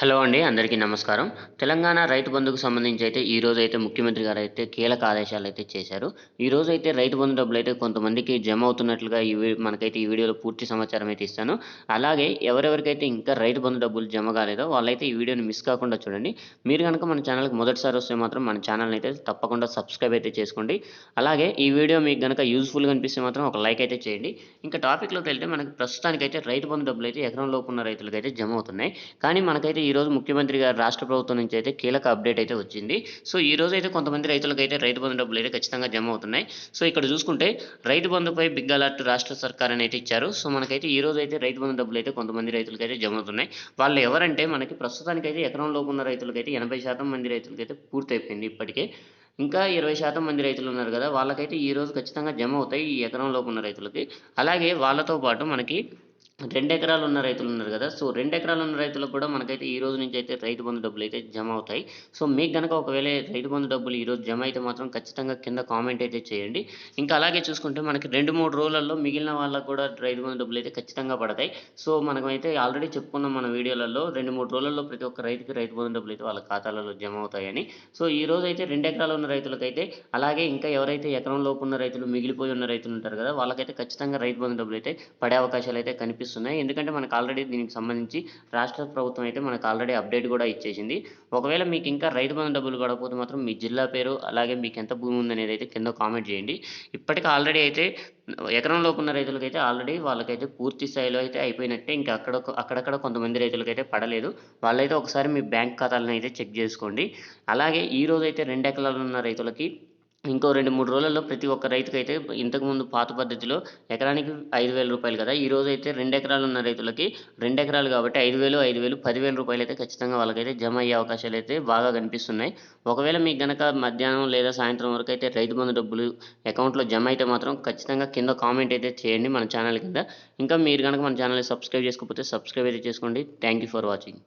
Hello అండి అందరికీ నమస్కారం. తెలంగాణ రైతు బంధుకు సంబంధించి అయితే ఈ రోజు అయితే ముఖ్యమంత్రి గారు అయితే కీలక ఆదేశాలు అయితే చేశారు. ఈ రోజు అయితే రైతు బంధు డబ్బులు అయితే కొంతమందికి జమ అవుతున్నట్లుగా ఈ మనకైతే ఈ వీడియోలో పూర్తి సమాచారం అయితే ఇస్తాను అలాగే ఎవరెవరికైతే ఇంకా రైతు బంధు డబ్బులు జమ కాలేదో వాళ్ళైతే ఈ వీడియోని మిస్ కాకుండా చూడండి. మీరు కనుక మన ఛానల్కి మొదటిసారి వస్తే మాత్రం మన ఛానల్ని అయితే తప్పకుండా సబ్స్క్రైబ్ అయితే చేసుకోండి. అలాగే ఈ వీడియో మీకు కనుక యూస్ఫుల్గా అనిపిస్తే మాత్రం ఒక లైక్ అయితే చేయండి. ఇంకా టాపిక్లోకి వెళ్తే మనకి ప్రస్తుతానికైతే రైతు బంధు డబ్బులు అయితే ఎకరం లోపు ఉన్న రైతులకైతే జమ అవుతున్నాయి. కానీ మనకైతే ఈ రోజు ముఖ్యమంత్రి గారు రాష్ట్ర ప్రభుత్వం నుంచి అయితే కీలక అప్డేట్ అయితే వచ్చింది. సో ఈ రోజు అయితే కొంతమంది రైతులకు అయితే రైతు బంధు డబ్బులు అయితే ఖచ్చితంగా జమ అవుతున్నాయి. సో ఇక్కడ చూసుకుంటే రైతు బంధుపై బిగ్ అలర్ట్ రాష్ట్ర సర్కార్ అని అయితే ఇచ్చారు. సో మనకైతే ఈ రోజు అయితే రైతు బంధు డబ్బులు అయితే కొంతమంది రైతులకు అయితే జమ అవుతున్నాయి. వాళ్ళు ఎవరంటే మనకి ప్రస్తుతానికి అయితే ఎకరం లోపు ఉన్న రైతులకైతే ఎనభై శాతం మంది రైతులకైతే పూర్తయిపోయింది ఇప్పటికే. ఇంకా ఇరవై శాతం మంది రైతులు ఉన్నారు కదా వాళ్ళకైతే ఈ రోజు ఖచ్చితంగా జమ అవుతాయి ఈ ఎకరం లోపు ఉన్న రైతులకి. అలాగే వాళ్ళతో పాటు మనకి రెండు ఎకరాలు ఉన్న రైతులు ఉన్నారు కదా. సో రెండు ఎకరాలు ఉన్న రైతులకు కూడా మనకైతే ఈ రోజు నుంచి అయితే రైతు బంధు డబ్బులు అయితే జమ అవుతాయి. సో మీకు కనుక ఒకవేళ రైతు బంధు డబ్బులు ఈ రోజు జమ అయితే మాత్రం ఖచ్చితంగా కింద కామెంట్ అయితే చేయండి. ఇంకా అలాగే చూసుకుంటే మనకి రెండు మూడు రోజులలో మిగిలిన వాళ్ళకు కూడా రైతు బంధు డబ్బులు అయితే ఖచ్చితంగా పడతాయి. సో మనమైతే ఆల్రెడీ చెప్పుకున్నాం మన వీడియోలలో రెండు మూడు రోజులలో ప్రతి ఒక్క రైతుకి రైతు బంధు డబ్బులు అయితే వాళ్ళ ఖాతాలలో జమ అవుతాయని. సో ఈ రోజు అయితే రెండు ఎకరాలు ఉన్న రైతులకైతే అలాగే ఇంకా ఎవరైతే ఎకరం లోపు ఉన్న రైతులు మిగిలిపోయి ఉన్న రైతులు ఉంటారు కదా వాళ్ళకైతే ఖచ్చితంగా రైతు బంధు డబ్బులు అయితే పడే అవకాశాలు అయితే కనిపిస్తున్నాయి ఎందుకంటే మనకు ఆల్రెడీ దీనికి సంబంధించి రాష్ట్ర ప్రభుత్వం అయితే మనకు ఆల్రెడీ అప్డేట్ కూడా ఇచ్చేసింది. ఒకవేళ మీకు ఇంకా రైతు బంధు డబ్బులు పడకపోతే మాత్రం మీ జిల్లా పేరు అలాగే మీకు ఎంత భూమి ఉందనేది అయితే కింద కామెంట్ చేయండి. ఇప్పటికి ఆల్రెడీ అయితే ఎకరం లోపు ఉన్న రైతులకైతే ఆల్రెడీ వాళ్ళకైతే పూర్తి స్థాయిలో అయితే అయిపోయినట్టే ఇంకా అక్కడ అక్కడక్కడ కొంతమంది రైతులకైతే పడలేదు. వాళ్ళైతే ఒకసారి మీ బ్యాంక్ ఖాతాలను అయితే చెక్ చేసుకోండి. అలాగే ఈ రోజు అయితే రెండు ఎకరాలు ఉన్న రైతులకి ఇంకో రెండు మూడు రోజుల్లో ప్రతి ఒక్క రైతుకైతే ఇంతకుముందు పాత పద్ధతిలో ఎకరానికి ఐదు వేల రూపాయలు కదా ఈ రోజు అయితే రెండు ఎకరాలు ఉన్న రైతులకి రెండు ఎకరాలు కాబట్టి ఐదు వేలు ఐదు వేలు పదివేల రూపాయలు అయితే ఖచ్చితంగా వాళ్ళకైతే జమ అయ్యే అవకాశాలు అయితే బాగా కనిపిస్తున్నాయి. ఒకవేళ మీకు గనక మధ్యాహ్నం లేదా సాయంత్రం వరకు అయితే రైతు బంధు డబ్బులు అకౌంట్లో జమ అయితే మాత్రం ఖచ్చితంగా కింద కామెంట్ అయితే చేయండి మన ఛానల్ కింద. ఇంకా మీరు కనుక మన ఛానల్ని సబ్స్క్రైబ్ చేసుకోకపోతే సబ్స్క్రైబ్ అయితే చేసుకోండి. Thank you for watching.